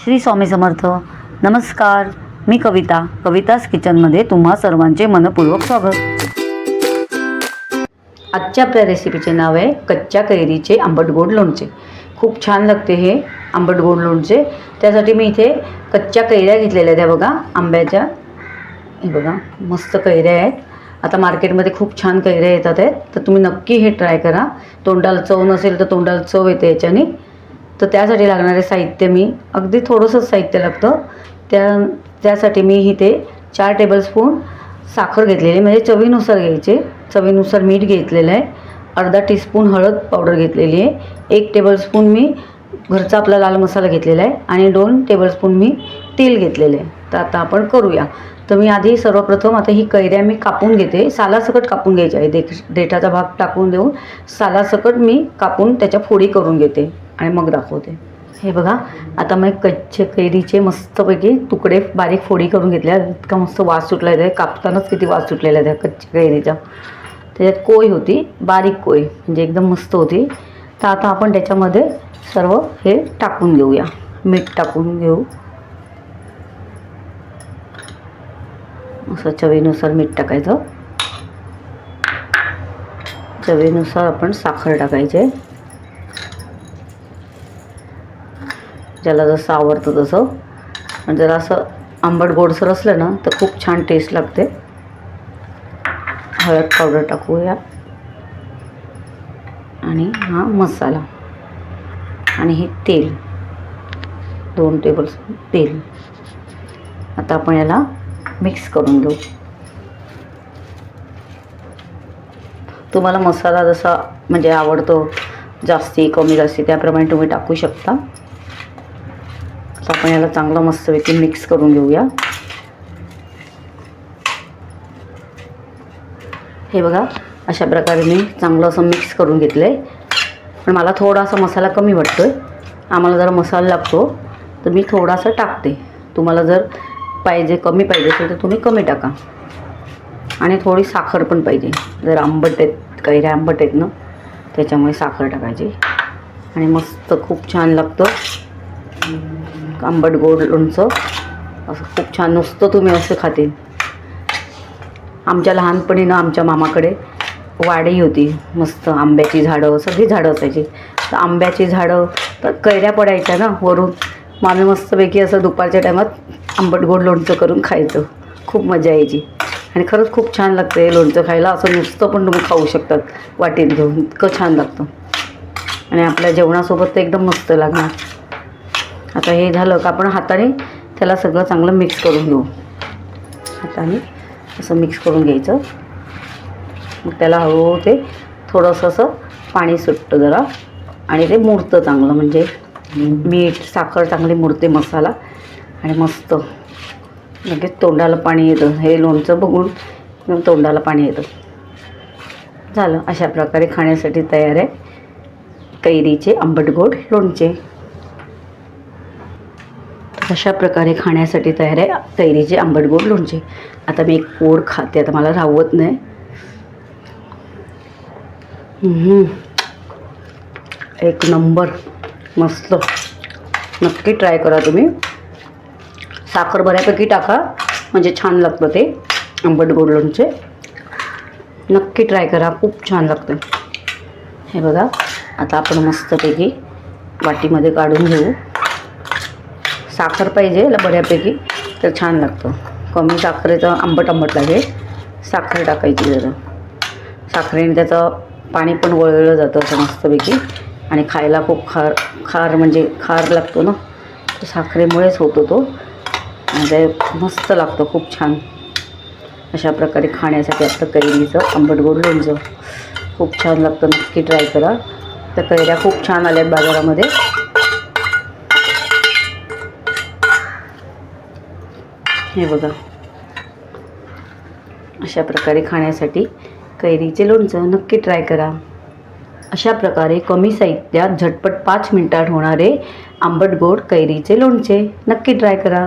श्री स्वामी समर्थ. नमस्कार. मी कविता. कवितास किचनमध्ये तुम्हा सर्वांचे मनपूर्वक स्वागत. आजच्या आपल्या रेसिपीचे नाव आहे कच्च्या कैरीचे आंबट गोड लोणचे. खूप छान लागते हे आंबट गोड लोणचे. त्यासाठी मी इथे कच्च्या कैऱ्या घेतलेल्या आहेत. बघा आंब्याच्या. हे बघा मस्त कैऱ्या आहेत. आता मार्केटमध्ये खूप छान कैऱ्या येतात आहेत. तर तुम्ही नक्की हे ट्राय करा. तोंडाला चव नसेल तर तोंडाला चव येते याच्याने. तर त्यासाठी लागणारे साहित्य मी अगदी थोडंसंच साहित्य लागतं. त्या त्यासाठी मी इथे चार टेबलस्पून साखर घेतलेली म्हणजे चवीनुसार घ्यायचे. चवीनुसार मीठ घेतलेलं आहे. अर्धा टीस्पून हळद पावडर घेतलेली आहे. एक टेबलस्पून मी घरचा आपला लाल मसाला घेतलेला आहे. आणि दोन टेबलस्पून मी तेल घेतलेलं आहे. तर आता आपण करूया. तर मी आधी सर्वप्रथम आता ही कैऱ्या मी कापून घेते. सालासकट कापून घ्यायच्या आहे. देठ देठाचा भाग टाकून देऊन सालासकट मी कापून त्याच्या फोडी करून घेते आणि मग दाखवते. हे बघा आता मग कच्चे कैरीचे मस्तपैकी तुकडे बारीक फोडी करून घेतल्या. इतका मस्त वास सुटला आहे कापतानाच किती वास सुटलेला आहे त्या कच्च्या कैरीचा. त्याच्यात कोय होती बारीक कोय म्हणजे एकदम मस्त होती. तर आता आपण त्याच्यामध्ये सर्व हे टाकून घेऊया. मीठ टाकून घेऊ. असं चवीनुसार मीठ टाकायचं. चवीनुसार आपण साखर टाकायचे. ज्याला जसं आवडतं तसं. आणि जरा असं आंबट गोडसर असलं ना तर खूप छान टेस्ट लागते. हळद पावडर टाकूया. आणि हा मसाला. आणि हे तेल. दोन टेबलस्पून तेल. आता आपण याला मिक्स करून घेऊ. तुम्हाला मसाला जसा म्हणजे आवडतो जास्ती कमी जास्ती त्याप्रमाणे तुम्ही टाकू शकता. आपण याला चांगलं मस्तपैकी मिक्स करून घेऊया. हे बघा अशा प्रकारे मी चांगलं असं मिक्स करून घेतलं आहे पण मला थोडासा मसाला कमी वाटतो आहे आम्हाला जरा मसाला लागतो तर मी थोडासा टाकते. तुम्हाला जर पाहिजे कमी पाहिजे असेल तर तुम्ही कमी टाका. आणि थोडी साखर पण पाहिजे. जर आंबट आहेत कैऱ्या आंबट आहेत ना त्याच्यामुळे साखर टाकायची. आणि मस्त खूप छान लागतं. आंबट गोड लोणचं. असं खूप छान नुसतं तुम्ही असं खातील. आमच्या लहानपणी ना आमच्या मामाकडे वाडी होती. मस्त आंब्याची झाडं सगळी झाडं असायची. तर आंब्याची झाडं तर कैऱ्या पडायच्या ना वरून. मग आम्ही मस्तपैकी असं दुपारच्या टायमात आंबट गोड लोणचं करून खायचं. खूप मजा यायची. आणि खरंच खूप छान लागतं हे लोणचं खायला. असं नुसतं पण तुम्ही खाऊ शकतात वाटीत घेऊन. इतकं छान लागतं. आणि आपल्या जेवणासोबत तर एकदम मस्त लागणार. आता हे झालं का आपण हाताने त्याला सगळं चांगलं मिक्स करून घेऊ. हाताने असं मिक्स करून घ्यायचं. मग त्याला हळूहळू ते थोडंसं असं पाणी सुटतं जरा. आणि ते मुरतं चांगलं म्हणजे मीठ साखर चांगली मुरते मसाला. आणि मस्त. लगेच तोंडाला पाणी येतं. हे लोणचं बघून तोंडाला पाणी येतं. झालं. अशा प्रकारे खाण्यासाठी तयार आहे. कैरीचे आंबट गोड लोणचे. अशा प्रकारे खाण्यासाठी तयार आहे. कैरीचे आंबट गोड लोणचे. आता मी एक पोड खाते. आता मला राहवत नाही. एक नंबर. मस्त. नक्की ट्राय करा तुम्ही. साखर बऱ्यापैकी टाका. म्हणजे छान लागतं ते. आंबट गोड लोणचे नक्की ट्राय करा. खूप छान लागतं. हे बघा. आता आपण मस्तपैकी वाटीमध्ये काढून घेऊ. साखर पाहिजे याला बऱ्यापैकी तर छान लागतं. कमी साखरेचं आंबट आंबट लागेल. साखर टाकायची जरा. साखरेने त्याचं पाणी पण वळवलं जातं असं मस्तपैकी. आणि खायला खूप खार खार म्हणजे खार लागतो ना. तर साखरेमुळेच होतो तो. आणि मस्त लागतं खूप छान. अशा प्रकारे खाण्यासाठी असतं कैरीचं आंबट गोड लोणचं. खूप छान लागतं नक्की ट्राय करा. त्या कैऱ्या खूप छान आल्या आहेत बाजारामध्ये. हे बघा. अशा प्रकारे खाण्यासाठी कैरीचे लोणचं नक्की ट्राय करा. अशा प्रकारे कमी साहित्यात झटपट पाच मिनिटात होणारे आंबट गोड कैरीचे लोणचे नक्की ट्राय करा.